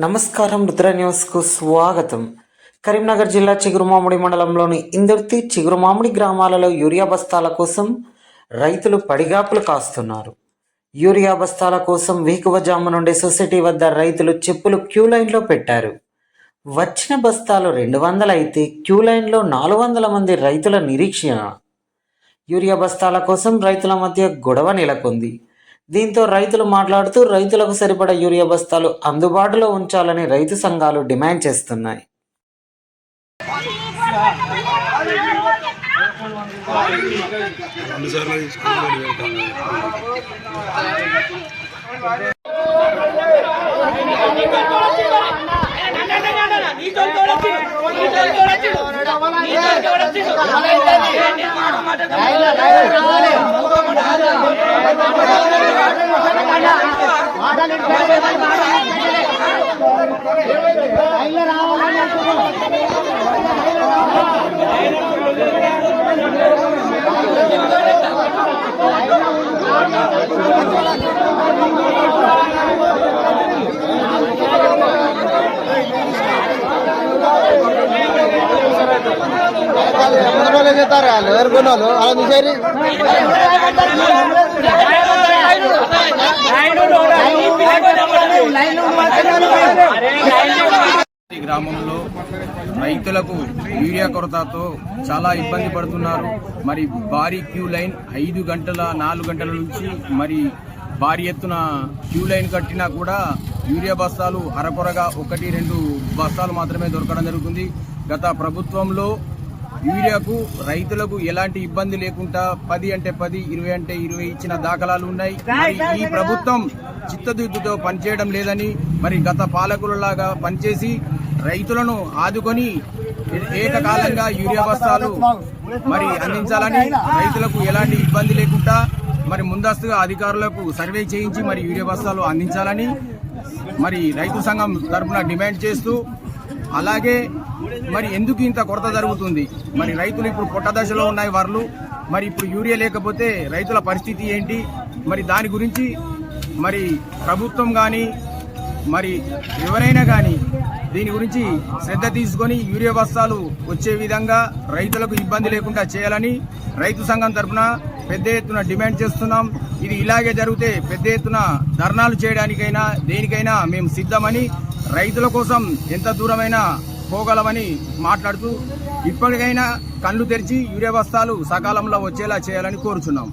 నమస్కారం రుద్ర న్యూస్కు స్వాగతం. కరీంనగర్ జిల్లా చిగురుమామిడి మండలంలోని ఇందుర్తి చిగురుమామిడి గ్రామాలలో యూరియా బస్తాల కోసం రైతులు పడిగాపులు కాస్తున్నారు. యూరియా బస్తాల కోసం వేకువజాము నుండి సొసైటీ వద్ద రైతులు చెప్పులు క్యూ లైన్లో పెట్టారు. వచ్చిన బస్తాలు రెండు వందలు అయితే క్యూ లైన్లో నాలుగు వందల మంది రైతుల నిరీక్షణ. యూరియా బస్తాల కోసం రైతుల మధ్య గొడవ నెలకొంది. దీంతో రైతులు మాట్లాడుతూ రైతులకు సరిపడా యూరియా బస్తాలు అందుబాటులో ఉంచాలని రైతు సంఘాలు డిమాండ్ చేస్తున్నాయి. చేస్తారు? వాళ్ళు అలా ఈ గ్రామంలో రైతులకు యూరియా కొరతతో చాలా ఇబ్బంది పడుతున్నారు. మరి భారీ క్యూ లైన్ ఐదు గంటల నాలుగు గంటల నుంచి మరి భారీ ఎత్తున క్యూ లైన్ కట్టినా కూడా యూరియా బస్తాలు అరకొరగా ఒకటి రెండు బస్తాలు మాత్రమే దొరకడం జరుగుతుంది. గత ప్రభుత్వంలో యూరియాకు రైతులకు ఎలాంటి ఇబ్బంది లేకుండా పది అంటే పది ఇరవై అంటే ఇరవై ఇచ్చిన దాఖలాలు ఉన్నాయి. మరి ఈ ప్రభుత్వం చిత్తశుద్ధితో పనిచేయడం లేదని మరి గత పాలకులలాగా పనిచేసి రైతులను ఆదుకొని ఏకకాలంగా యూరియా బస్తాలు మరి అందించాలని రైతులకు ఎలాంటి ఇబ్బంది లేకుండా మరి ముందస్తుగా అధికారులకు సర్వే చేయించి మరి యూరియా బస్తాలు అందించాలని మరి రైతు సంఘం తరఫున డిమాండ్ చేస్తూ అలాగే మరి ఎందుకు ఇంత కొరత జరుగుతుంది? మరి రైతులు ఇప్పుడు పొట్ట దశలో ఉన్నాయి వాళ్ళు మరి ఇప్పుడు యూరియా లేకపోతే రైతుల పరిస్థితి ఏంటి? మరి దాని గురించి మరి ప్రభుత్వం కానీ మరి ఎవరైనా కానీ దీని గురించి శ్రద్ధ తీసుకొని యూరియా బస్తాలు వచ్చే విధంగా రైతులకు ఇబ్బంది లేకుండా చేయాలని రైతు సంఘం తరఫున పెద్ద ఎత్తున డిమాండ్ చేస్తున్నాం. ఇది ఇలాగే జరిగితే పెద్ద ఎత్తున ధర్నాలు చేయడానికైనా దేనికైనా మేము సిద్ధమని రైతుల కోసం ఎంత దూరమైనా పోగలమని మాట్లాడుతూ ఇప్పటికైనా కళ్ళు తెరిచి యూరియా బస్తాలు సకాలంలో వచ్చేలా చేయాలని కోరుచున్నాం.